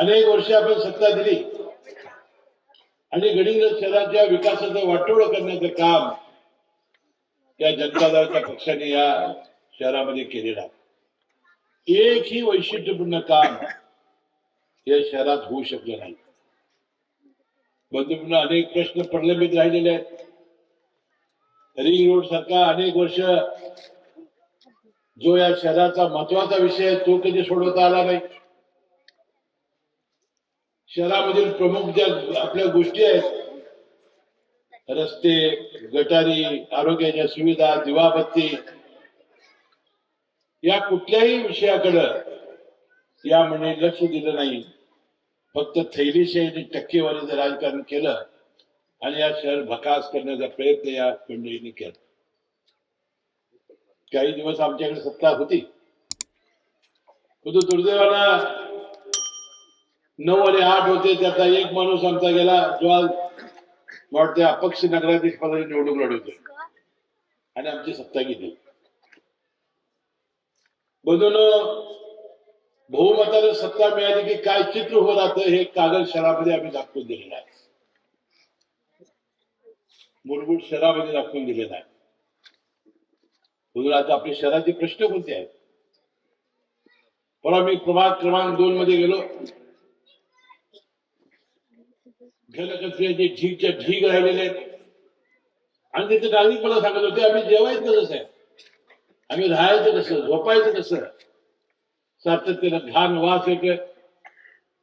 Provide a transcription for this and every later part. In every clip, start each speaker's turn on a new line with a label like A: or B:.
A: अनेक वर्ष आपण सत्ता दिली. आणि गडिंगज शहराच्या विकासाचं वाटोळ करण्याचं काम या जनता दलाच्या पक्षाने या शहरामध्ये केलेलं आहे. एकही वैशिष्ट्यपूर्ण काम या शहरात होऊ शकलं नाही. बंधूंना अनेक प्रश्न प्रलंबित राहिलेले आहेत. रिंग रोड सारखा अनेक वर्ष जो या शहराचा महत्त्वाचा विषय तो कधी सोडवता आला नाही. शहरामधील प्रमुख ज्या आपल्या गोष्टी आहेत रस्ते गटारी आरोग्याच्या सुविधा दिवाबत्ती या कुठल्याही विषयाकडं या म्हणे लक्ष दिलं नाही. फक्त थैलीशाही टक्केवारीचं राजकारण केलं आणि या शहर भकास करण्याचा प्रयत्न या मंडळीने केला. काही दिवस आमच्याकडे सत्ता होती. परंतु दुर्दैवानं नऊवारी आठ होते त्याचा एक माणूस आमचा गेला जो आज वाटते अपक्ष नगराधीश पदाची निवडणूक लढवतोय. आणि आमची सत्ता गेली. बघून बहुमताला सत्ता मिळाली की काय चित्र होत राहतं हे कागद शहरामध्ये आम्ही दाखवून दिलेलं आहे. मूलभूत शहरामध्ये दाखवून दिलेलं आहे. म्हणून आता आपल्या शहराचे प्रश्न कोणते आहेत? परवा मी प्रभाग क्रमांक दोन मध्ये गेलो. घनकचऱ्याचे ढीगच्या ढीग राहिलेले आहेत. आणि तिथे नागरिक मला सांगत होते आम्ही जेवायचं कसं आहे? आम्ही राहायचं कसं? झोपायचं कसं? सातत्यानं घाण वास येतोय.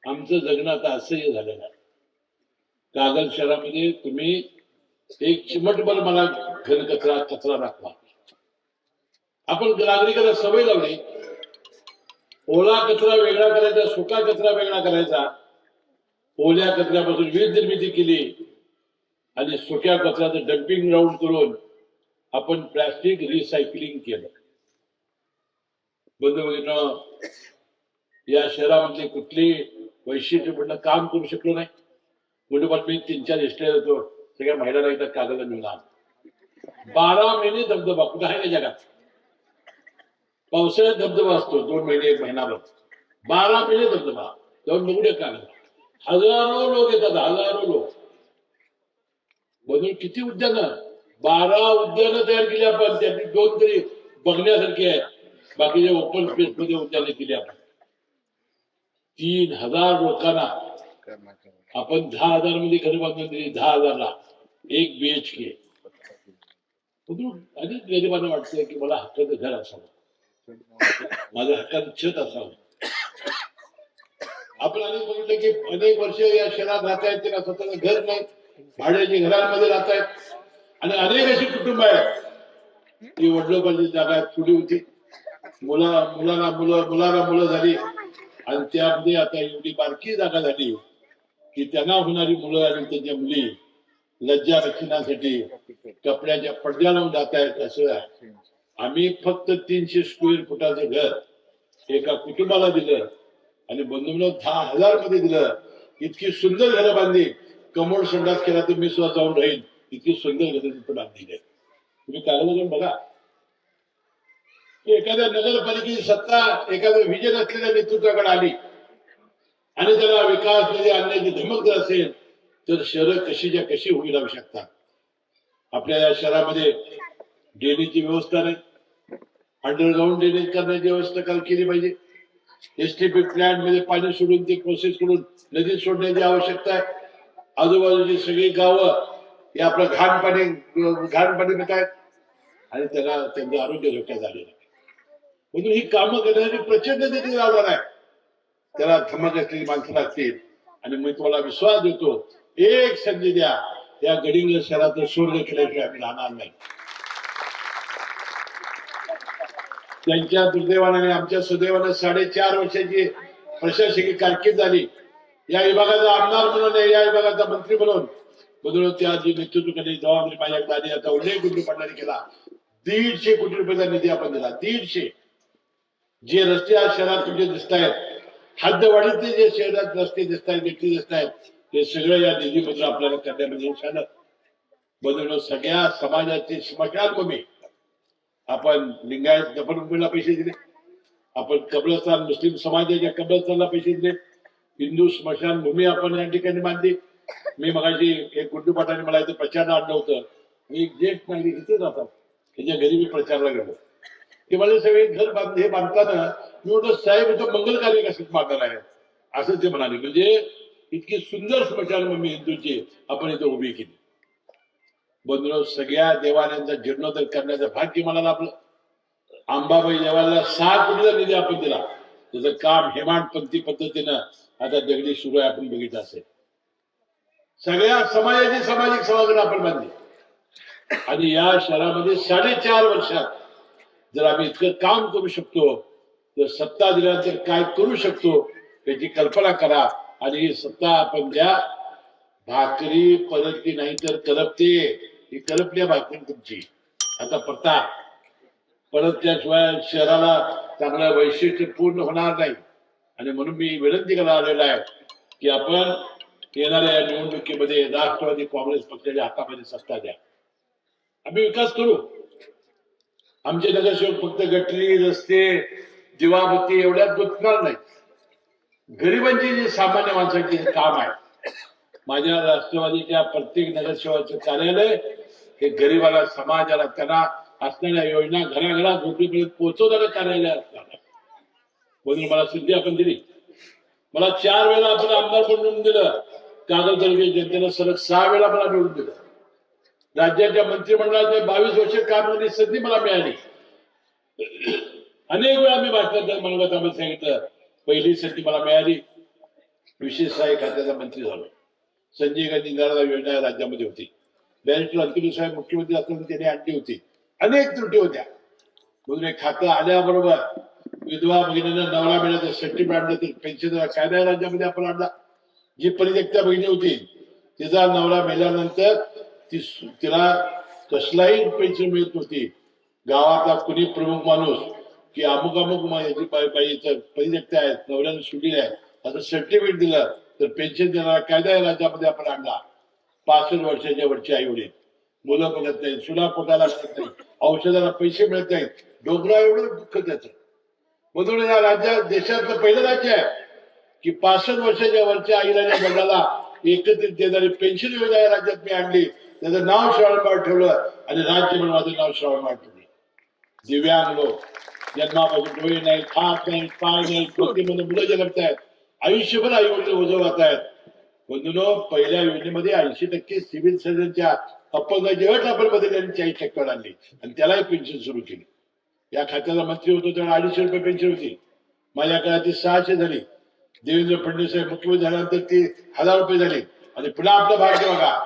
A: आमचं जगणं आता असंही झालेलं आहे. कागल शहरामध्ये तुम्ही एक चिमटभर मला घन कचरा कचरा दाखवा. आपण नागरिकांना सवय लावली. ओला कचरा वेगळा करायचा सुका कचरा वेगळा करायचा. ओल्या कचऱ्यापासून वीज निर्मिती केली. आणि सुक्या कचऱ्याचं डम्पिंग ग्राउंड करून आपण प्लास्टिक रिसायकलिंग केलं. बंधू भगिनींनो, या शहरामध्ये कुठली वैशिष्ट्य वैशिष्ट्यपूर्ण काम करू शकलो नाही. म्हणजे पण मी तीन चार इष्टे होतो सगळ्या महिलांना एकदा कागद मिळणार बारा महिने धबधबा कुठं आहे का जगात? पावसाळ्यात धबधबा असतो दोन महिने एक महिनाभर. बारा महिने धबधबा जाऊन बघूया कागद. हजारो लोक येतात, हजारो लोक. म्हणून किती उद्यानं? बारा उद्यानं तयार केली आपण, त्यातली दोन तरी बघण्यासारखी आहेत. बाकीच्या ओपन स्पेस मध्ये उद्यानं केली आपण. तीन हज़ार लोकांना. आपण दहा हज़ार मध्ये घर बांधून दिली दहा हजारला. एक बीएच के अनेक गरिबांना वाटतंय की मला हक्काचं घर असावं. माझं हक्काचं छत असावं. आपण अनेक बघितलं की अनेक वर्ष या शहरात राहतायत त्यांना स्वतःच घर नाही भाड्याच्या घरांमध्ये राहतायत आणि अनेक अशी कुटुंब आहेत. ती वडिलोपार्जित जागा थोडी होती. मुला मुलांना मुलं मुलांना मुलं झाली. आणि त्यामध्ये आता एवढी बारकी जागा झाली की त्यांना होणारी मुलं आणि त्यांच्या मुली लज्जा रक्षणासाठी कपड्याच्या पडद्या लावून जात आहेत असं आहे. आम्ही फक्त तीनशे स्क्वेअर फुटाचं घर एका कुटुंबाला दिलं. आणि बंधूंना दहा हजारमध्ये दिलं. इतकी सुंदर घरं बांधली. कमोड संडास केला तर मी सुद्धा जाऊन राहील इतकी सुंदर घरं तिथं बांधलेली आहे तुम्ही कागद जाऊन बघा. एखाद्या नगरपालिकेची सत्ता एखाद्या विजन असलेल्या नेतृत्वाकडे आली आणि त्याला विकासमध्ये आणण्याची धमक जर असेल तर शहरं कशीच्या कशी होऊ लागू शकतात? आपल्या या शहरामध्ये ड्रेनेजची व्यवस्था नाही. अंडरग्राऊंड ड्रेनेज करण्याची व्यवस्था काल केली पाहिजे. एसटीपी प्लॅन्टमध्ये पाणी सोडून ते प्रोसेस करून नदीत सोडण्याची आवश्यकता आहे. आजूबाजूची सगळी गावं हे आपलं घाण पाणी घाण पाणी पित आहेत आणि त्याला त्यांचं आरोग्य धोक्यात आलेलं म्हणून ही कामं करण्यासाठी प्रचंड निधी लावणार आहे. त्याला थमक असलेली माणसं लागतील आणि मी तुम्हाला विश्वास देतो एक संधी द्या. या गडिंग शहरात स्वर्ग केल्याशिवाय आम्ही राहणार नाही. त्यांच्या दुर्दैवाने आमच्या सुदैवाने साडेचार वर्षाची प्रशासकीय कारकीर्द झाली. या विभागाचा आमदार म्हणून या विभागाचा मंत्री म्हणून बदलून त्या नेतृत्व केली जबाबदारी माझ्याकडे आली आता उल्लेख गुंडी पडणारी केला. दीडशे कोटी रुपयाचा निधी आपण दिला. दीडशे. जे रस्ते आज शहरात तुमचे दिसत आहेत हद्दवाडीतले जे शहरात रस्ते दिसत आहेत व्यक्ती दिसत आहेत ते सगळं या निधीबद्दल आपल्याला करण्यामध्ये यश आलं सगळ्या समाजाची स्मशानभूमी आपण लिंगायत दफनभूमीला पैसे दिले. आपण कब्रस्तान मुस्लिम समाजाच्या कब्रस्तानला पैसे दिले. हिंदू स्मशान भूमी आपण या ठिकाणी बांधली. मी मगाशी एक गुड्डू पाटाने मला इथे प्रचार आणलं होतं. मी एक जेठ नाही इथे जातात त्याच्या घरी मी प्रचारला गेलो. ते मला सगळे घर बांध हे बांधताना मी म्हणतो साहेब इथं मंगल कार्य कसं मागणार आहे? असं ते म्हणाले. म्हणजे इतकी सुंदर स्मशानभूमी हिंदूची आपण इथं उभी केली. बंधुराव सगळ्या देवालयांचा जीर्णोद्धार करण्याचं भाग्य मला लाभलं. अंबाबाई देवाला सात कोटीचा निधी आपण दिला त्याचं काम हेमाडपंथी पद्धतीनं आता दगडी सुरू आहे आपण बघितलं असेल. सगळ्या समाजाची सामाजिक सभागृह आपण बांधली. आणि या शहरामध्ये साडेचार वर्षात जर आम्ही इतकं काम करू शकतो तर सत्ता दिल्यानंतर काय करू शकतो त्याची कल्पना करा. आणि ही सत्ता आपण द्या. भाकरी परतली नाही तर करपते. ही करपली बायकून तुमची. आता पत्ता परतल्याशिवाय शहराला चांगलं वैशिष्ट्य पूर्ण होणार नाही. आणि म्हणून मी विनंती करायला आलेलो आहे की आपण येणाऱ्या या निवडणुकीमध्ये राष्ट्रवादी काँग्रेस पक्षाच्या हातामध्ये सत्ता द्या. आम्ही विकास करू. आमचे नगरसेवक फक्त गटरी रस्ते दिवाबत्ती एवढ्यात गुंतणार नाही गरिबांची जे सामान्य माणसाचे काम आहे माझ्या राष्ट्रवादीच्या प्रत्येक नगरसेवकाचं कार्यालय हे गरीबाला समाजाला त्यांना असणाऱ्या योजना घराघरात झोपडीपर्यंत पोहोचवणारं कार्यालय असणार म्हणून मला सिद्धी आपण दिली? मला चार वेळा आपण आमदार पण मिळून दिलं. कागद जनतेनं सलग सहा वेळा मला मिळून दिलं. राज्याच्या मंत्रिमंडळात बावीस वर्ष काम करण्याची संधी मला मिळाली. अनेक वेळा मी भाषणात मनोगतामध्ये सांगितलं पहिली संधी मला मिळाली. विशेष सहाय्य खात्याचा मंत्री झालो. संजय गांधी निराधार योजना राज्यामध्ये होती. बॅरिस्टर अंतिम साहेब मुख्यमंत्री असताना त्यांनी आणली होती. अनेक त्रुटी होत्या. म्हणून खातं आल्याबरोबर विधवा भगिनींना नवरा मिळाला सेफ्टी आणलं तर पेन्शन कायदा राज्यामध्ये आपण आणला. जी परित्यक्ता बहिणी होती तिचा नवरा मेल्यानंतर ती तिला कसलाही पेन्शन मिळत नव्हती. गावातला कुणी प्रमुख माणूस की अमुक अमुक मा- याची बाई- बाईचं परित्यक्ता आहे नवऱ्यानं आहे. असं सर्टिफिकेट दिलं तर पेन्शन देणारा कायदा या राज्यामध्ये आपण आणला. पासष्ट वर्षाच्या वरची आई वडील. मुलं बघत नाही सुना पोटाला मिळत नाही औषधाला पैसे मिळत नाहीत. डोंगरा एवढं दुःख त्याचं. म्हणून या राज्यात देशातलं पहिलं राज्य आहे की पासष्ट वर्षाच्या वरच्या आईला आणि वडिलाला एकत्रित देणारी पेन्शन योजना या राज्यात मी आणली. त्याचं नाव श्रावणबाळ ठेवलं आणि राज्य म्हणून माझं नाव श्रावणबाळ ठेवलं. दिव्यांग लोक जन्मापासून डोळे नाही हात नाही पाय नाही कृतीमध्ये मुलं जन्मत आहेत आयुष्यभर आई वडील उजवत आहेत. बंधूनो पहिल्या योजनेमध्ये ऐंशी टक्के सिव्हिल सर्जनच्या अपंगाची अट आपण बदलली चाळीस टक्क्यावर आणली आणि त्यालाही पेन्शन सुरू केली. या खात्याचा मंत्री होतो त्याला अडीचशे रुपये पेन्शन होती. माझ्या काळात ती सहाशे झाली. देवेंद्र फडणवीस साहेब मुख्यमंत्री झाल्यानंतर ती हजार रुपये झाली. आणि पुन्हा आपलं भारतीय बघा.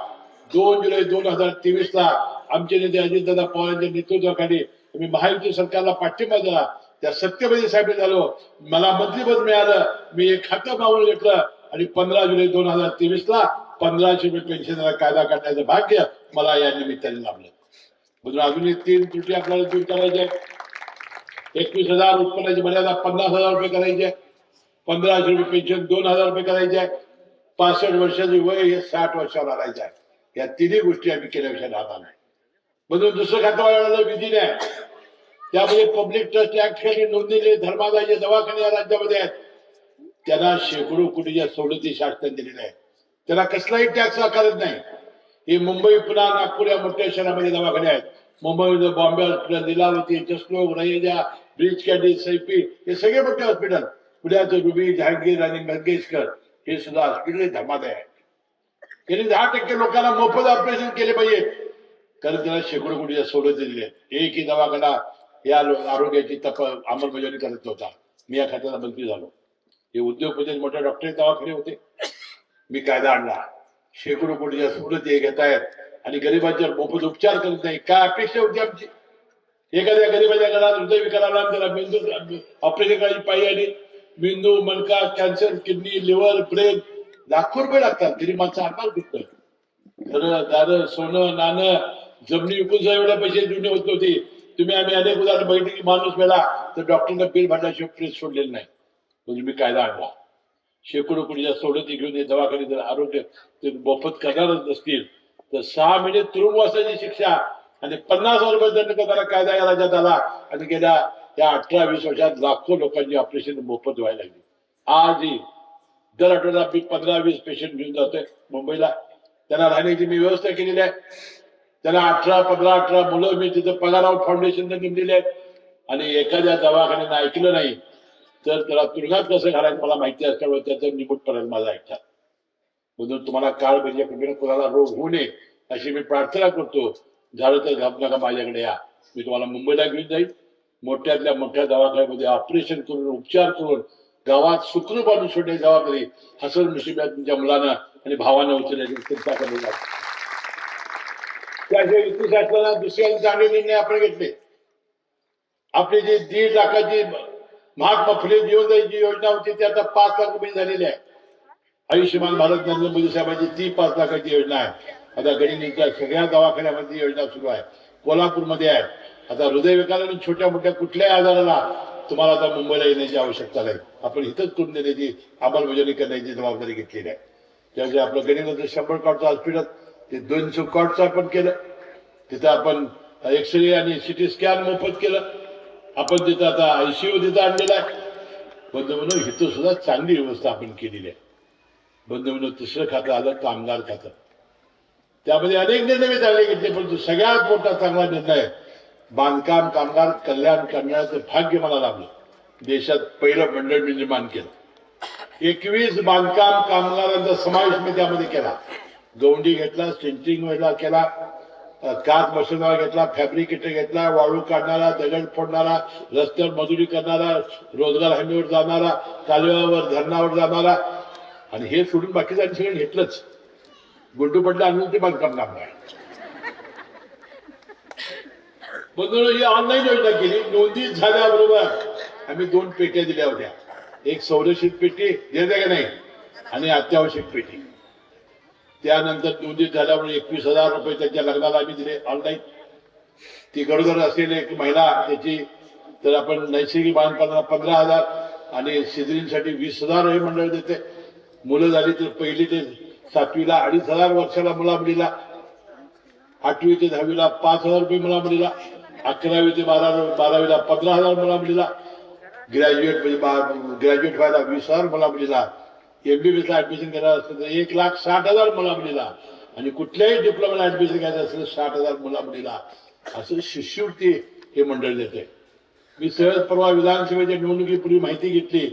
A: दोन जुलै दोन हजार तेवीस ला आमचे नेते अजितदादा पवार यांच्या नेतृत्वाखाली मी महायुती सरकारला पाठिंबा दिला त्या सत्यपती साहेब झालो. मला मंत्रीपद मिळालं. मी एक खातं मागून घेतलं. आणि पंधरा जुलै दोन हजार तेवीस ला पंधराशे रुपये पेन्शनचा कायदा काढण्याचं भाग्य मला या निमित्ताने लाभलं. म्हणून अजून तीन त्रुटी आपल्याला दूर करायच्या एकवीस हजार उत्पन्नाची मर्यादा पन्नास हजार रुपये करायची आहे. पंधराशे रुपये पेन्शन दोन हजार रुपये करायचे आहे. पासष्ट वर्षाचे वय हे साठ वर्षावर आणायचं आहे. या तिन्ही गोष्टी आम्ही केल्याविषयी राहणार नाही. म्हणून दुसरं खातं वाढवलं विधी नाही. त्यामध्ये पब्लिक ट्रस्ट ऍक्ट खाली नोंदलेले धर्मादायचे दवाखाने या राज्यामध्ये आहेत. त्यांना शेकडो कोटीच्या सवलती शासनाने दिलेल्या आहेत. त्याला कसलाही टॅक्स आकारत नाही. हे मुंबई पुन्हा नागपूर या मोठ्या शहरामध्ये दवाखाने आहेत. Mumbai Bombay hospital Lilavati Jaslok Raheja bridge candy sappy हे सगळे मोठे हॉस्पिटल. पुण्याचं रुबी जहांगीर आणि मंगेशकर हे सुद्धा हॉस्पिटल धर्मादाय आहे त्यांनी दहा टक्के लोकांना मोफत ऑपरेशन केले पाहिजे. कारण त्याला शेकडो कोटीच्या सवलती दिल्या एकही दवाखाना या आरोग्याची तप अंमलबजावणी करत नव्हता. मी या खात्याचा मंत्री झालो. हे उद्योगपती म्हणजे मोठ्या डॉक्टरी दवाखाने होते. मी कायदा आणला. शेकडो कोटीच्या सवलती घेत आहेत आणि गरिबांच्यावर मोफत उपचार करत नाही. काय अपेक्षा होती आमची? एखाद्या गरिबाच्या घरात हृदय विकार त्याला मेंदू ऑपरेशन करायची पाहिजे आणि मेंदू मणका कॅन्सर किडनी लिव्हर ब्रेन लाखो रुपये लागतात. तरी माणसं आकार दुखत. घर दारं सोनं नाणं जमिनी विकून सुद्धा एवढ्या पैसे जुने होत नव्हती. तुम्ही आम्ही अनेक उदाहरण बघितले की माणूस मेला तर डॉक्टरनं बिल भरण्याशिवाय प्रेस सोडलेलं नाही. म्हणजे मी कायदा आणला. शेकडो कोटीच्या सवलती घेऊन हे दवाखाने जर आरोग्य ते मोफत करणारच नसतील तर सहा महिने तुरुंगवासाची शिक्षा आणि पन्नास हजार रुपये दंड करणारा कायदा या राज्यात आला आणि गेल्या या अठरा वीस वर्षात लाखो लोकांची ऑपरेशन मोफत व्हायला लागली. आजही दर आठवड्याला मी पंधरा वीस पेशंट घेऊन जातोय मुंबईला. त्यांना राहण्याची मी व्यवस्था केलेली आहे. त्यांना अठरा पंधरा अठरा मुलं मी तिथं पगारावर फाउंडेशन नेमलेली आहेत. आणि एखाद्या दवाखान्यानं ऐकलं नाही तर त्याला तुरुंगात कसं घालायचं मला माहिती असल्यामुळे त्याचं निमूटपर्यंत माझा ऐकतात म्हणून तुम्हाला काळ म्हणजे कुठे कुणाला रोग होऊ नये अशी मी प्रार्थना करतो. झालं तर घाब नका माझ्याकडे या. मी तुम्हाला मुंबईला घेऊन जाईल मोठ्यातल्या मोठ्या दवाखान्यामध्ये ऑपरेशन करून उपचार करून गावात सुखरूप आणून सोडण्याची जबाबदारी हसन मुशिब्या तुमच्या मुलांना आणि भावानं उचलण्याची चिंता करली जाते युती शासनाला दुसऱ्या चांगले निर्णय आपण घेतले. आपली जी दीड लाखाची महात्मा फुले जीवनदायीची योजना होती ती आता पाच लाख रुपये झालेली आहे. आयुष्यमान भारत नरेंद्र मोदी साहेबांची ती पाच लाखाची योजना आहे. आता गडिनीच्या सगळ्या दवाखान्यामध्ये योजना सुरू आहे. कोल्हापूरमध्ये आहे. आता हृदयविकार आणि छोट्या मोठ्या कुठल्याही आजाराला तुम्हाला आता मुंबईला येण्याची आवश्यकता नाही. आपण इथंच करून देण्याची अंमलबजावणी करण्याची जबाबदारी घेतलेली आहे. त्यामुळे आपलं गडिनीचं शंभर कॉटचं हॉस्पिटल ते दोनशे कॉटचं आपण केलं. तिथं आपण एक्सरे आणि सिटी स्कॅन मोफत केलं. आपण तिथं आता आयसीयू तिथं आणलेला आहे. बंद म्हणून इथं सुद्धा चांगली व्यवस्था आपण केलेली आहे. बंद म्हणून तिसरं खातं आलं कामगार खातं. त्यामध्ये अनेक निर्णय चांगले घेतले परंतु सगळ्यात मोठा चांगला निर्णय बांधकाम कामगार कल्याण करण्याचं भाग्य मला लाभलं. देशात पहिलं मंडळ मी निर्माण केलं. एकवीस बांधकाम कामगारांचा समावेश मी त्यामध्ये केला. गौंडी घेतला सेंटरिंग व्हायला केला अ, काच घेतला फॅब्रिकेटर घेतला वाळू काढणारा दगड फोडणारा रस्त्यावर मजुरी करणारा रोजगार हमीवर जाणारा कालव्यावर धरणावर जाणारा. आणि हे सोडून बाकीचं सगळं घेतलंच. गुंडू पडलं आणून ते बांधकाम नाही. म्हणून ही ऑनलाईन योजना केली. नोंदी झाल्याबरोबर आम्ही दोन पेट्या दिल्या होत्या. एक संरक्षित पेटी देते का नाही? आणि अत्यावश्यक पेटी. त्यानंतर दोन दिवस झाल्यावर एकवीस हजार रुपये त्यांच्या लग्नाला आम्ही दिले. ऑनलाईन. ती गरोदर असलेली एक महिला त्याची तर आपण नैसर्गिक बांधकामाला पंधरा हजार आणि सिजरींसाठी वीस हजार हे मंडळ देते. मुलं झाली तर पहिली ते सातवीला अडीच हजार वर्षाला मुला मुलीला. आठवी ते दहावीला पाच हजार रुपये मुला मुलीला. अकरावी ते बारा बारावीला पंधरा हजार मुला मुलीला. ग्रॅज्युएट म्हणजे ग्रॅज्युएट व्हायला वीस हजार मुला मुलीला. एमबीबीएस ला ऍडमिशन करायचं असेल तर एक लाख साठ हजार मुलामुलीला आणि कुठल्याही डिप्लोमाला ऍडमिशन घ्यायचं असेल साठ हजार मुलामुलीला असं शिष्यवृत्ती हे मंडळ देते. मी सहज परवा विधानसभेच्या निवडणुकीपूर्वी माहिती घेतली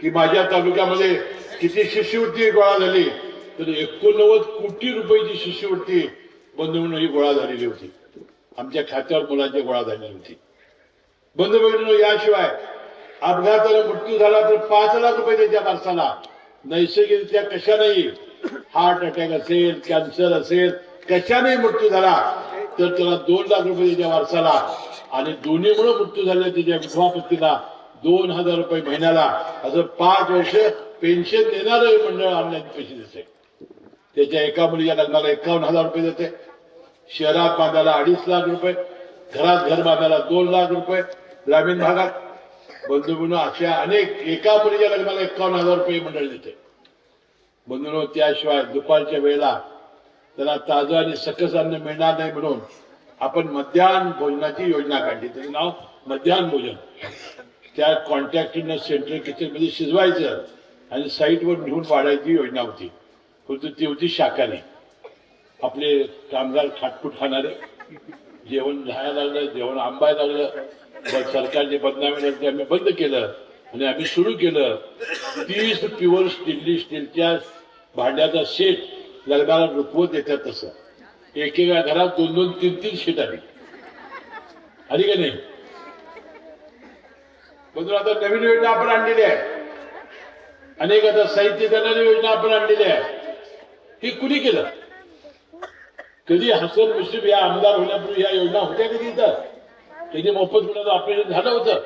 A: की माझ्या तालुक्यामध्ये किती शिष्यवृत्ती गोळा झाली तर एकोणनव्वद कोटी रुपयाची शिष्यवृत्ती बंधू ही गोळा झालेली होती. आमच्या खात्यावर मुलांची गोळा झालेली होती. बंधू याशिवाय अपघाताला मृत्यू झाला तर पाच लाख रुपये त्याच्या माणसाला नैसर्गिकरित्या कशानेही हार्ट अटॅक असेल कॅन्सर असेल कशानेही मृत्यू झाला तर त्याला दोन लाख रुपये त्याच्या वारसाला आणि दोन्ही मुळे मृत्यू झाला त्याच्या विधवापत्तीला दोन हजार रुपये महिन्याला. असं पाच वर्ष पेन्शन देणार मंडळ ऑनलाईन पैसे देते त्याच्या एका मुलीच्या लग्नाला एकावन्न हजार रुपये देते शहरात बांधायला अडीच लाख रुपये घरात घर बांधायला दोन लाख रुपये ग्रामीण भागात बंधू अशा अनेक एका मुलीच्या लग्नाला एकावन्न हजार रुपये मंडळ देते. बंधून त्याशिवाय दुपारच्या वेळेला त्याला ताजं आणि सकस अन्न मिळणार नाही म्हणून आपण मध्यान्ह भोजनाची योजना काढली. त्याचं नाव मध्यान्ह भोजन. त्या कॉन्ट्रॅक्टरनं सेंट्रल किचनमध्ये शिजवायचं आणि साईटवर नेऊन वाढायची योजना होती. परंतु ती होती शाकाहारी. आपले कामगार खाटपूट खाणारे. जेवण राहायला लागलं जेवण आंबायला लागलं. मग सरकारने बदनामी ते आम्ही बंद केलं. आणि आम्ही सुरू केलं. तीस प्युअर स्टील स्टीलच्या भांड्याचा सेट लग्नाला रुपवत येतात तसं. एकेका घरात दोन दोन तीन तीन शीट आली. आली का नाही? म्हणून आता नवीन योजना आपण आणलेली आहे अनेक आता साहित्य देणारी योजना आपण आणलेली आहे हे कुणी केलं? कधी हसन मुश्रीफ या आमदार होण्यापूर्वी या योजना होत्या कधी इथं त्याचे मोफत मुलाचं ऑपरेशन झालं होतं.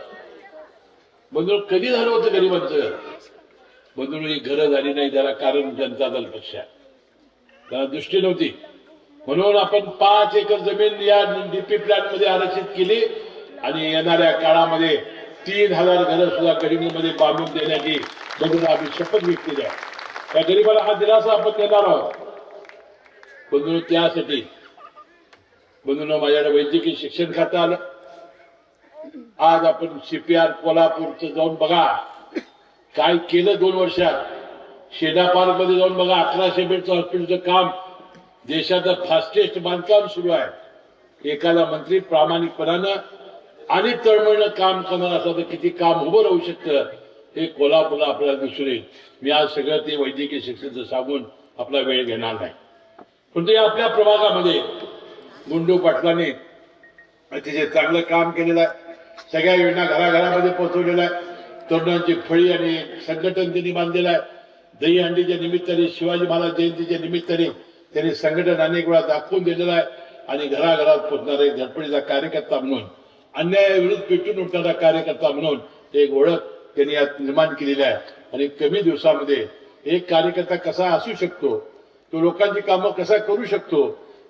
A: बंधू कधी झालं होतं गरिबांचं? बंधू ही घरं झाली नाही त्याला कारण जनता दल पक्ष त्याला दृष्टी नव्हती. म्हणून आपण पाच एकर जमीन या डीपी प्लॅनमध्ये आरक्षित केली आणि येणाऱ्या काळामध्ये तीन हजार घरं सुद्धा गरिबीमध्ये बांधून देण्याची बघून आम्ही शपथ घेतलेली आहे. त्या गरिबाला हा दिलासा आपण देणार आहोत. बंधू त्यासाठी बंधून माझ्याकडे वैद्यकीय शिक्षण खातं आलं. आज आपण सीपीआर कोल्हापूरचं जाऊन बघा. काय केलं दोन वर्षात? शेडा पार्कमध्ये जाऊन बघा अकराशे बेडचं हॉस्पिटलचं काम. देशाचं फास्टेस्ट बांधकाम सुरू आहे. एखादा मंत्री प्रामाणिकपणानं आणि तळमळनं काम करणार असं तर किती काम उभं राहू शकतं हे कोल्हापूरला आपल्याला दिसून येईल. मी आज सगळं ते वैद्यकीय शिक्षणाचं सांगून आपला वेळ घेणार नाही. पण ते आपल्या प्रभागामध्ये गुंडू पाटलांनी अतिशय चांगलं काम केलेलं आहे. सगळ्या योजना घराघरामध्ये पोहोचवलेल्या आहेत. तरुणांची फळी आणि संघटन त्यांनी बांधलेलं आहे दहीहंडीच्या निमित्ताने शिवाजी महाराज जयंतीच्या निमित्ताने त्यांनी संघटन अनेक वेळा दाखवून दिलेलं आहे आणि घराघरात पोचणारा एक धडपडीचा कार्यकर्ता म्हणून अन्यायाविरुद्ध पेटून उठणारा कार्यकर्ता म्हणून एक ओळख त्यांनी यात निर्माण केलेली आहे. आणि कमी दिवसामध्ये एक कार्यकर्ता कसा असू शकतो तो लोकांची कामं कसा करू शकतो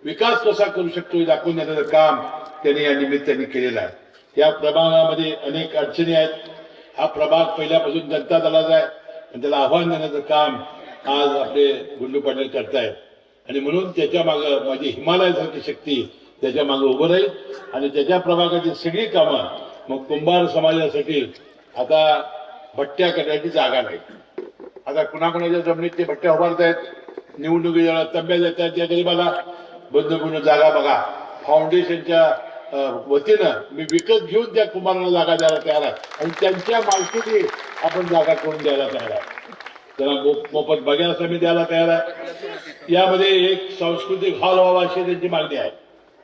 A: विकास कसा करू शकतो हे दाखवून देण्याचं काम त्यांनी या निमित्ताने केलेलं आहे. या प्रभागामध्ये अनेक अडचणी आहेत. हा प्रभाग पहिल्यापासून जनता दलाचा आहे. आणि त्याला आव्हान देण्याचं काम आज आपले गुंडू पाटील करतायत. आणि म्हणून त्याच्या मागं माझी हिमालयासारखी शक्ती त्याच्या मागं उभं राहील. आणि त्याच्या प्रभागाची सगळी कामं मग कुंभार समाजासाठी आता भट्ट्या करण्याची जागा नाही. आता कुणाकुणाच्या जमिनीत ते भट्ट्या उभारतायत. निवडणुकी तब्या देतात त्या गरीबाला. बंधुपूर्ण जागा बघा. फाउंडेशनच्या वतीनं मी विकत घेऊन त्या कुमाराला जागा द्यायला तयार आहे. आणि त्यांच्या मालकीने आपण जागा करून द्यायला तयार आहे. त्याला मोफत बघायला मी द्यायला तयार आहे. यामध्ये एक सांस्कृतिक हॉल व्हावा अशी त्यांची मागणी आहे.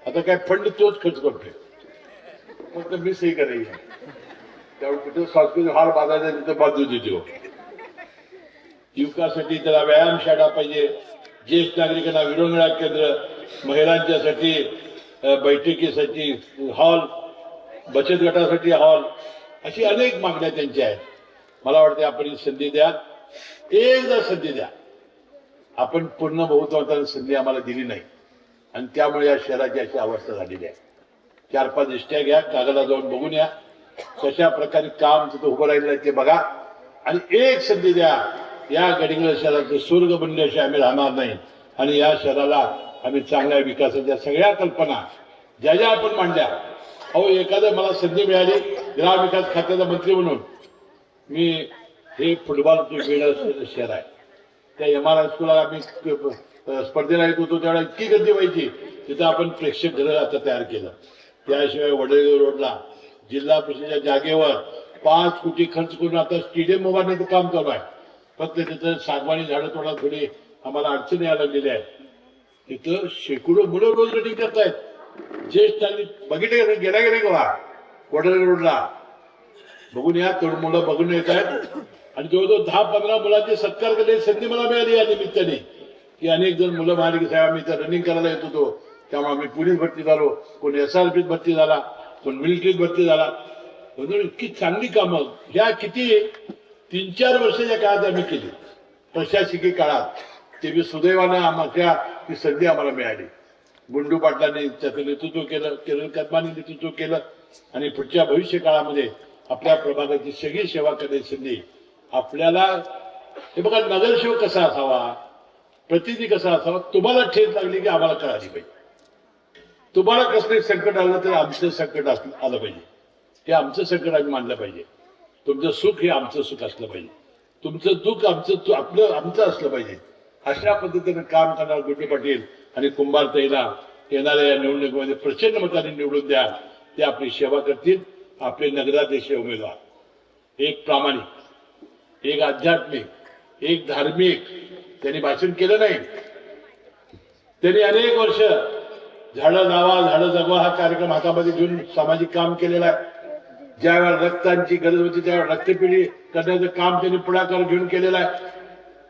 A: आता काय फंड तोच खर्च करतोय. फक्त मी सही करायची त्यामुळे कुठे सांस्कृतिक हॉल बांधायचा तिथं बाजू देतो. युवकासाठी त्याला व्यायामशाळा पाहिजे. ज्येष्ठ नागरिकांना विरंगुळा केंद्र महिलांच्यासाठी बैठकीसाठी हॉल बचत गटासाठी हॉल अशी अनेक मागण्या त्यांच्या आहेत. मला वाटते आपण ही संधी द्या एकदा संधी द्या. आपण पूर्ण बहुत्वाचा संधी आम्हाला दिली नाही. आणि त्यामुळे या शहराची अशी अवस्था झालेली आहे. चार पाच इष्ट्या घ्या कागदाला जाऊन बघून या. कशा प्रकारे काम तिथं उभं राहिलं आहे ते बघा. आणि एक संधी द्या. या गडिंगळ शहराचं स्वर्ग बनल्याशिवाय आम्ही राहणार नाही. आणि या शहराला आम्ही चांगल्या विकासाच्या सगळ्या कल्पना ज्या ज्या आपण मांडल्या अहो एखादं मला संधी मिळाली ग्रामविकास खात्याचा मंत्री म्हणून. मी हे फुटबॉल वेळ शहर आहे. त्या एम आर स्कूलला आम्ही स्पर्धेला येत होतो त्यावेळेला इतकी गर्दी व्हायची तिथं आपण प्रेक्षक घर आता तयार केलं. त्याशिवाय वडळगे रोडला जिल्हा परिषदेच्या जागेवर पाच कोटी खर्च करून आता स्टेडियम उभारण्याचं काम चालू आहे. फक्त तिथं सागवानी झाडं तोडा थोडी आम्हाला अडचणी यायला गेल्या आहेत. तिथं शेकडो मुलं रोज रनिंग करतायत. ज्येष्ठ बघितले का गेला गेले का वडळी रोडला. बघून या तरुण मुलं बघून येत आहेत. आणि जवळजवळ दहा पंधरा मुलांचे सत्कार करण्याची संधी मला मिळाली या निमित्ताने. की अनेक जण मुलं म्हणाले की साहेब आम्ही रनिंग करायला येत होतो. त्यामुळे आम्ही पोलीस भरती झालो. कोण एस आर पीत भरती झाला. कोण मिलिटरीत भरती झाला. म्हणून इतकी चांगली कामं. ह्या किती तीन चार वर्षाच्या काळात आम्ही केली. प्रशासकीय काळात. ते बी सुदैवानं आमच्या ती संधी आम्हाला मिळाली. गुंडू पाटलांनी त्याचं नेतृत्व केलं किरण कदमाने नेतृत्व केलं आणि पुढच्या भविष्य काळामध्ये आपल्या प्रभागाची सगळी सेवा करण्याची संधी आपल्याला हे बघा नगरसेवक कसा असावा? प्रतिनिधी कसा असावा? तुम्हाला ठेच लागली की आम्हाला कळाली पाहिजे तुम्हाला कसले संकट आलं तर आमचं संकट असलं आलं पाहिजे. हे आमचं संकट आम्ही मानलं पाहिजे. तुमचं सुख हे आमचं सुख असलं पाहिजे. तुमचं दुःख आमचं तु- आपलं आमचं असलं पाहिजे. अशा पद्धतीनं काम करणार गुड्डू पाटील आणि कुंभार तैला येणाऱ्या या निवडणुकीमध्ये प्रचंड मताने निवडून द्या ते आपली सेवा करतील. आपले नगराध्यक्ष उमेदवार. एक प्रामाणिक एक आध्यात्मिक एक धार्मिक त्यांनी भाषण केलं नाही. त्यांनी अनेक वर्ष झाडं लावा झाडं जगवा हा कार्यक्रम हातामध्ये घेऊन सामाजिक काम केलेला आहे. ज्यावेळेला रक्तांची गरज होती त्यावेळेला रक्तपिढी करण्याचं काम त्यांनी पुढाकार घेऊन केलेलं आहे.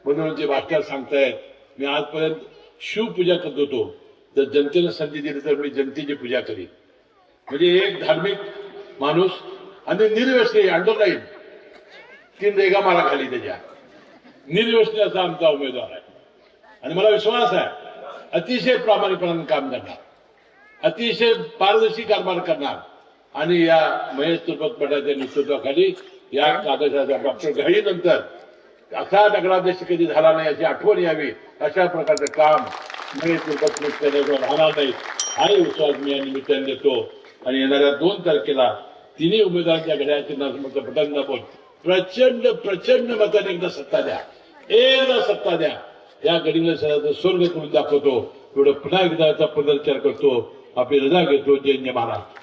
A: म्हणून जे भाषणात सांगतायत मी आजपर्यंत शिवपूजा करत होतो. जर जनतेनं संधी दिली तर मी जनतेची पूजा करीन. म्हणजे एक धार्मिक माणूस आणि निर्व्यसनी अंडरलाईन तीन रेगा मला खाली त्याच्या. निर्व्यसनी असा आमचा उमेदवार आहे. आणि मला विश्वास आहे अतिशय प्रामाणिकपणाने काम करणार. अतिशय पारदर्शी कारभार करणार. आणि या महेश तुर्पत पटाच्या नेतृत्वाखाली या कागदाच्या डॉक्टर घाईनंतर असा नगराध्यक्ष कधी झाला नाही याची आठवण यावी. अशा प्रकारचं काम महेश राहणार नाही. हाही विश्वास मी या निमित्ताने देतो. आणि येणाऱ्या दोन तारखेला तिन्ही उमेदवारांच्या घड्याचे नरसमोरचं बटन दाबून प्रचंड प्रचंड मताने एकदा सत्ता द्या. एकदा सत्ता द्या. या गडीला शहराचं स्वर्ग करून दाखवतो. एवढं पुन्हा एकदाचा पुनर्चार करतो. आपली रजा घेतो. जय जय महाराज